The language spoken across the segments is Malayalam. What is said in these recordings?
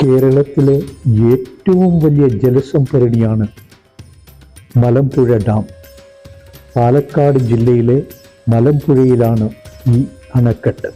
കേരളത്തിലെ ഏറ്റവും വലിയ ജലസംഭരണിയാണ് മലമ്പുഴ ഡാം. പാലക്കാട് ജില്ലയിലെ മലമ്പുഴയിലാണ് ഈ അണക്കെട്ട്.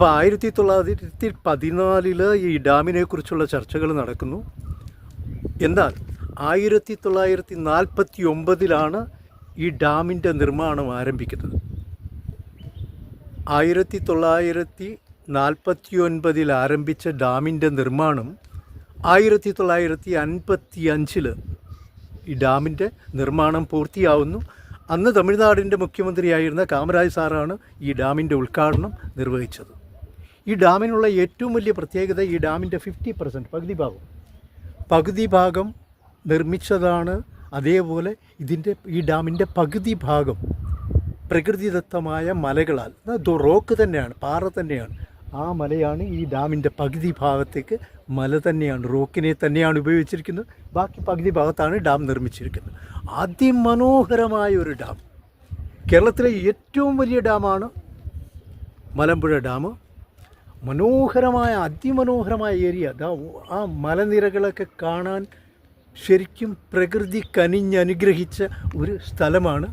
അപ്പോൾ ആയിരത്തി തൊള്ളായിരത്തി പതിനാലിൽ ഈ ഡാമിനെ കുറിച്ചുള്ള ചർച്ചകൾ നടക്കുന്നു. എന്നാൽ ആയിരത്തി തൊള്ളായിരത്തി നാൽപ്പത്തി ഒമ്പതിലാണ് ഈ ഡാമിന്റെ നിർമ്മാണം ആരംഭിക്കുന്നത്. ആയിരത്തി തൊള്ളായിരത്തി നാൽപ്പത്തി ഒൻപതിൽ ആരംഭിച്ച ഡാമിന്റെ നിർമ്മാണം ആയിരത്തി തൊള്ളായിരത്തി അൻപത്തി അഞ്ചിൽ ഈ ഡാമിന്റെ നിർമ്മാണം പൂർത്തിയാവുന്നു. അന്ന് തമിഴ്നാടിന്റെ മുഖ്യമന്ത്രിയായിരുന്ന കാമരാജ് സാറാണ് ഈ ഡാമിന്റെ ഉദ്ഘാടനം നിർവഹിച്ചത്. ഈ ഡാമിനുള്ള ഏറ്റവും വലിയ പ്രത്യേകത ഈ ഡാമിന്റെ ഫിഫ്റ്റി പെർസെന്റ് പകുതി ഭാഗം. പകുതി ഭാഗം നിർമ്മിച്ചതാണ് അതേപോലെ ഇതിന്റെ ഈ ഡാമിന്റെ പകുതി ഭാഗം പ്രകൃതിദത്തമായ മലകളാൽ. റോക്ക് തന്നെയാണ് പാറ തന്നെയാണ്. ആ മലയാണ് ഈ ഡാമിന്റെ പകുതി ഭാഗത്തേക്ക് മല തന്നെയാണ് റോക്കിനെ തന്നെയാണ് ഉപയോഗിച്ചിരിക്കുന്നത്. ബാക്കി പകുതി ഭാഗത്താണ് ഡാം നിർമ്മിച്ചിരിക്കുന്നത്. അതിമനോഹരമായ ഒരു ഡാം. കേരളത്തിലെ ഏറ്റവും വലിയ ഡാമാണ് മലമ്പുഴ ഡാം. മനോഹരമായ അതിമനോഹരമായ ഏരിയ. ആ മലനിരകളൊക്കെ കാണാൻ ശരിക്കും പ്രകൃതി കനിഞ്ഞനുഗ്രഹിച്ച ഒരു സ്ഥലമാണ്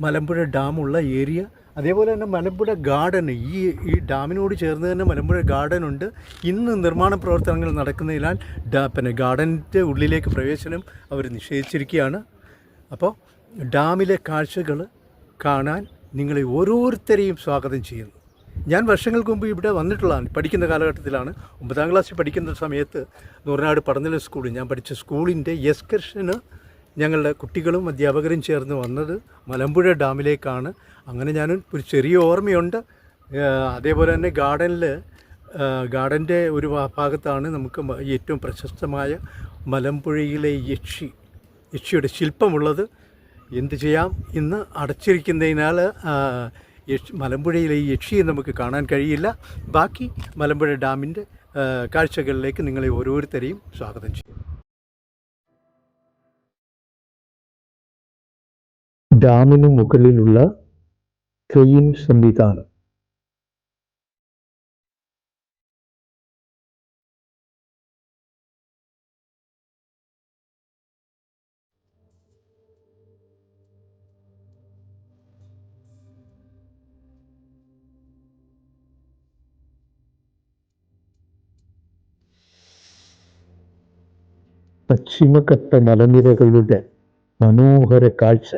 മലമ്പുഴ ഡാമുള്ള ഏരിയ. അതേപോലെ തന്നെ മലമ്പുഴ ഗാർഡൻ. ഈ ഈ ഡാമിനോട് ചേർന്ന് തന്നെ മലമ്പുഴ ഗാർഡൻ ഉണ്ട്. ഇന്ന് നിർമ്മാണ പ്രവർത്തനങ്ങൾ നടക്കുന്നതിനാൽ ഡാ പിന്നെ ഗാർഡന്റെ ഉള്ളിലേക്ക് പ്രവേശനം അവർ നിഷേധിച്ചിരിക്കുകയാണ് അപ്പോൾ ഡാമിലെ കാഴ്ചകൾ കാണാൻ നിങ്ങളെ ഓരോരുത്തരെയും സ്വാഗതം ചെയ്യുന്നു. ഞാൻ വർഷങ്ങൾക്ക് മുമ്പ് ഇവിടെ വന്നിട്ടുള്ളതാണ് പഠിക്കുന്ന കാലഘട്ടത്തിലാണ്. ഒമ്പതാം ക്ലാസ്സിൽ പഠിക്കുന്ന സമയത്ത് നൂറിനാട് പടനില സ്കൂളിൽ ഞാൻ പഠിച്ച സ്കൂളിന്റെ എക്സ്കർഷന് ഞങ്ങളുടെ കുട്ടികളും അധ്യാപകരും ചേർന്ന് വന്നത് മലമ്പുഴ ഡാമിലേക്കാണ്. അങ്ങനെ ഞാൻ ഒരു ചെറിയ ഓർമ്മയുണ്ട്. അതേപോലെ തന്നെ ഗാർഡനിൽ ഗാർഡന്റെ ഒരു ഭാഗത്താണ് നമുക്ക് ഏറ്റവും പ്രശസ്തമായ മലമ്പുഴയിലെ യക്ഷി യക്ഷിയുടെ ശില്പമുള്ളത്. എന്ത് ചെയ്യാം? ഇന്ന് അടച്ചിരിക്കുന്നതിനാൽ യക്ഷി മലമ്പുഴയിലെ ഈ യക്ഷിയെ നമുക്ക് കാണാൻ കഴിയില്ല. ബാക്കി മലമ്പുഴ ഡാമിന്റെ കാഴ്ചകളിലേക്ക് നിങ്ങളെ ഓരോരുത്തരെയും സ്വാഗതം ചെയ്യും. ഡാമിന് മുകളിലുള്ള ക്രെയിൻ സംവിധാനം. പശ്ചിമഘട്ട മലനിരകളുടെ മനോഹര കാഴ്ച.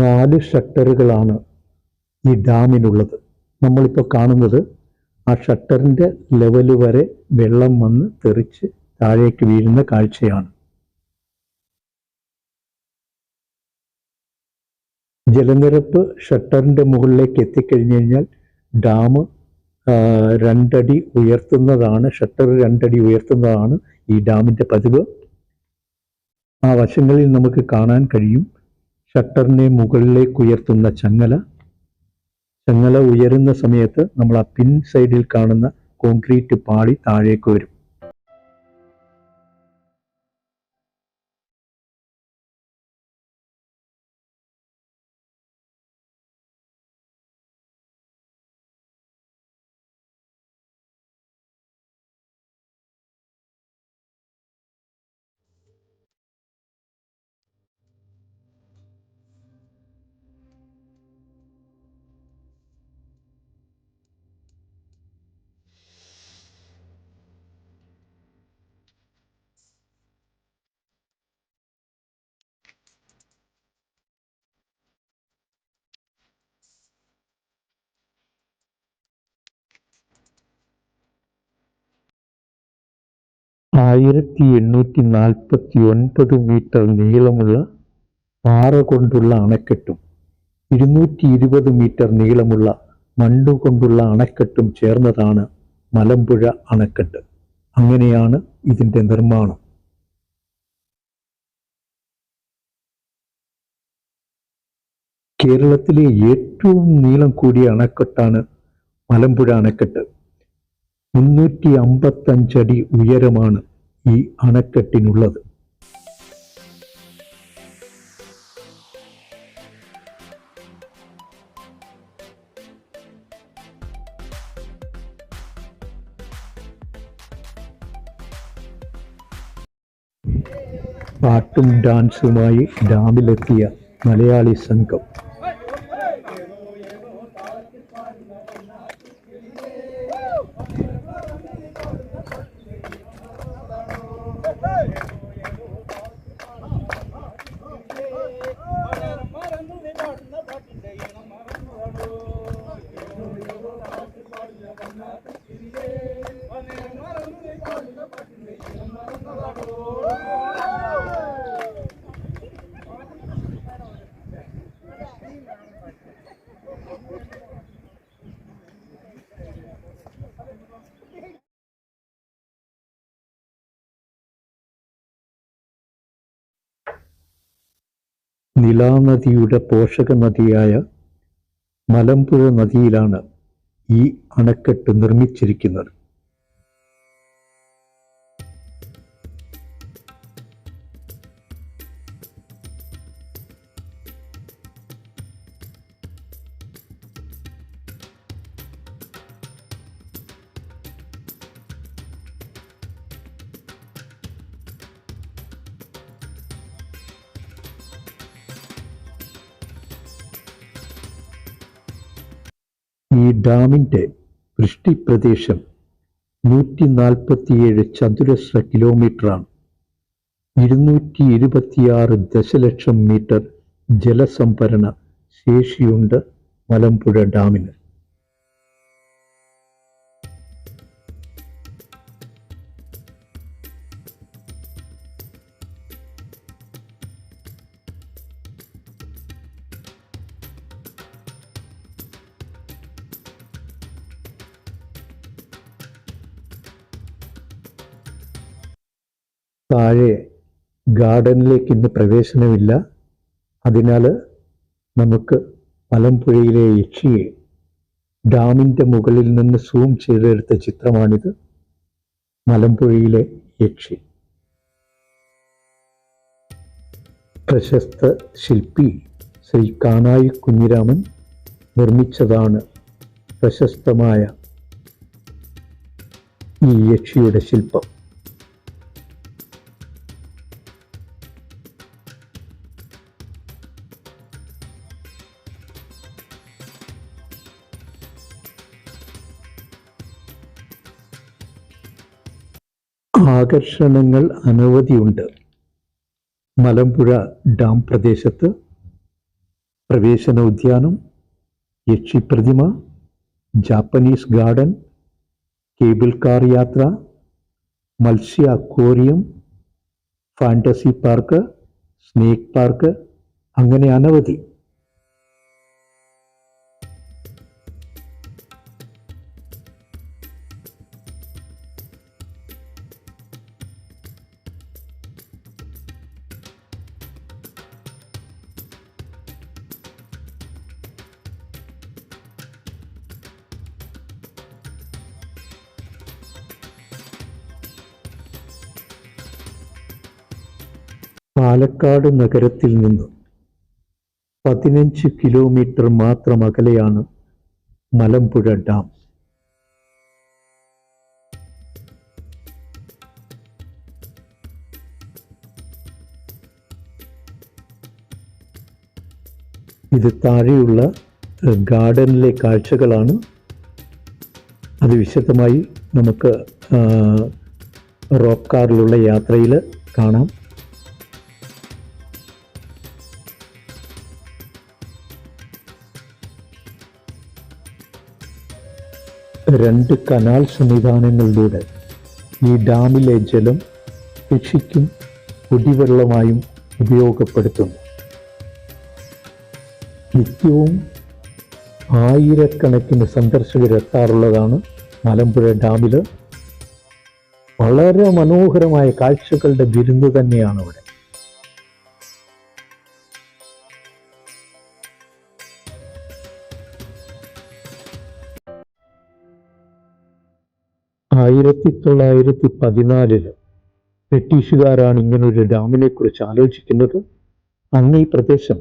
നാല് ഷട്ടറുകളാണ് ഈ ഡാമിനുള്ളത്. നമ്മളിപ്പോൾ കാണുന്നത് ആ ഷട്ടറിന്റെ ലെവൽ വരെ വെള്ളം വന്ന് തെറിച്ച് താഴേക്ക് വീഴുന്ന കാഴ്ചയാണ്. ജലനിരപ്പ് ഷട്ടറിന്റെ മുകളിലേക്ക് എത്തിക്കഴിഞ്ഞു കഴിഞ്ഞാൽ ഡാം രണ്ടടി ഉയർത്തുന്നതാണ് ഷട്ടർ രണ്ടടി ഉയർത്തുന്നതാണ് ഈ ഡാമിന്റെ പതിവ്. ആ വശങ്ങളിൽ നമുക്ക് കാണാൻ കഴിയും ഷട്ടറിനെ മുകളിലേക്ക് ഉയർത്തുന്ന ചങ്ങല. ചങ്ങല ഉയരുന്ന സമയത്ത് നമ്മൾ ആ പിൻ സൈഡിൽ കാണുന്ന കോൺക്രീറ്റ് പാളി താഴേക്ക് വരും. ആയിരത്തി എണ്ണൂറ്റി നാൽപ്പത്തി ഒൻപത് മീറ്റർ നീളമുള്ള പാറ കൊണ്ടുള്ള അണക്കെട്ടും ഇരുന്നൂറ്റി ഇരുപത് മീറ്റർ നീളമുള്ള മണ്ണു കൊണ്ടുള്ള അണക്കെട്ടും ചേർന്നതാണ് മലമ്പുഴ അണക്കെട്ട്. അങ്ങനെയാണ് ഇതിന്റെ നിർമ്മാണം. കേരളത്തിലെ ഏറ്റവും നീളം കൂടിയ അണക്കെട്ടാണ് മലമ്പുഴ അണക്കെട്ട്. മുന്നൂറ്റി അമ്പത്തഞ്ചടി ഉയരമാണ് ഈ അണക്കെട്ടിനുള്ളത്. പാട്ടും ഡാൻസുമായി ഡാമിലെത്തിയ മലയാളി സംഘം നിലാനദിയുടെ പോഷക നദിയായ മലമ്പുഴ നദിയിലാണ് ഈ അണക്കെട്ട് നിർമ്മിച്ചിരിക്കുന്നത്. ഈ ഡാമിന്റെ വൃഷ്ടിപ്രദേശം നൂറ്റി നാൽപ്പത്തിയേഴ് ചതുരശ്ര കിലോമീറ്ററാണ്. ഇരുന്നൂറ്റി ഇരുപത്തിയാറ് ദശലക്ഷം മീറ്റർ ജലസംഭരണ ശേഷിയുണ്ട് മലമ്പുഴ ഡാമിന്. താഴെ ഗാർഡനിലേക്ക് ഇന്ന് പ്രവേശനമില്ല. അതിനാൽ നമുക്ക് മലമ്പുഴയിലെ യക്ഷിയെ ഡാമിന്റെ മുകളിൽ നിന്ന് സൂം ചെയ്തെടുത്ത ചിത്രമാണിത്. മലമ്പുഴയിലെ യക്ഷി. പ്രശസ്ത ശില്പി ശ്രീ കാനായി കുഞ്ഞിരാമൻ നിർമ്മിച്ചതാണ് പ്രശസ്തമായ ഈ യക്ഷിയുടെ ശില്പം. ആകർഷണങ്ങൾ അനവധിയുണ്ട്. മലമ്പുഴ ഡാം പ്രദേശത്ത് പ്രവേശന ഉദ്യാനം യക്ഷിപ്രതിമ ജാപ്പനീസ് ഗാർഡൻ കേബിൾ കാർ യാത്ര മത്സ്യ aquarium fantasy park snake park അങ്ങനെ അനവധി. പാലക്കാട് നഗരത്തിൽ നിന്ന് പതിനഞ്ച് കിലോമീറ്റർ മാത്രം അകലെയാണ് മലമ്പുഴ ഡാം. ഇത് താഴെയുള്ള ഗാർഡനിലെ കാഴ്ചകളാണ്. അത് വിശദമായി നമുക്ക് റോക്ക് കാറിലുള്ള യാത്രയിൽ കാണാം. രണ്ട് കനാൽ സംവിധാനങ്ങളിലൂടെ ഈ ഡാമിലെ ജലം കൃഷിക്കും കുടിവെള്ളമായും ഉപയോഗപ്പെടുത്തുന്നു. നിത്യവും ആയിരക്കണക്കിന് സന്ദർശകരെത്താറുള്ളതാണ് മലമ്പുഴ ഡാമിൽ വളരെ മനോഹരമായ കാഴ്ചകളുടെ വിരുന്ന് തന്നെയാണ് അവിടെ. ആയിരത്തി തൊള്ളായിരത്തി പതിനാലിൽ ബ്രിട്ടീഷുകാരാണ് ഇങ്ങനൊരു ഡാമിനെ കുറിച്ച് ആലോചിക്കുന്നത്. അന്ന് ഈ പ്രദേശം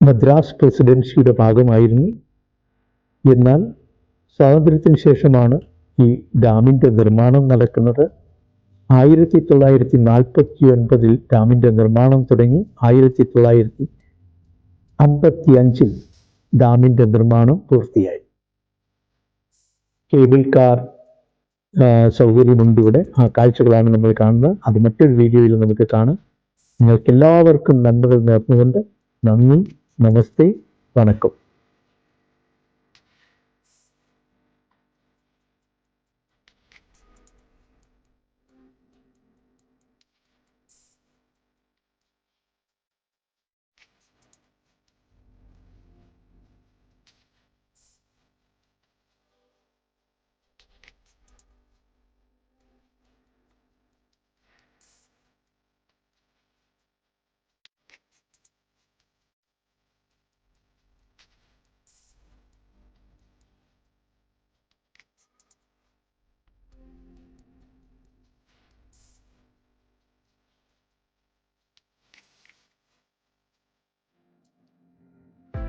മദ്രാസ് പ്രസിഡൻസിയുടെ ഭാഗമായിരുന്നു. എന്നാൽ സ്വാതന്ത്ര്യത്തിന് ശേഷമാണ് ഈ ഡാമിന്റെ നിർമ്മാണം നടക്കുന്നത്. ആയിരത്തി തൊള്ളായിരത്തി നാൽപ്പത്തി ഒൻപതിൽ ഡാമിന്റെ നിർമ്മാണം തുടങ്ങി. ആയിരത്തി തൊള്ളായിരത്തി അമ്പത്തി അഞ്ചിൽ ഡാമിന്റെ നിർമ്മാണം പൂർത്തിയായി. കേബിൾ കാർ സൗകര്യമുണ്ട് ഇവിടെ. ആ കാഴ്ചകളാണ് നമ്മൾ കാണുന്നത്. അത് മറ്റൊരു വീഡിയോയിൽ നമുക്ക് കാണാം. നിങ്ങൾക്ക് എല്ലാവർക്കും നന്മകൾ നേർന്നുകൊണ്ട് നന്ദി നമസ്തേ വണക്കം.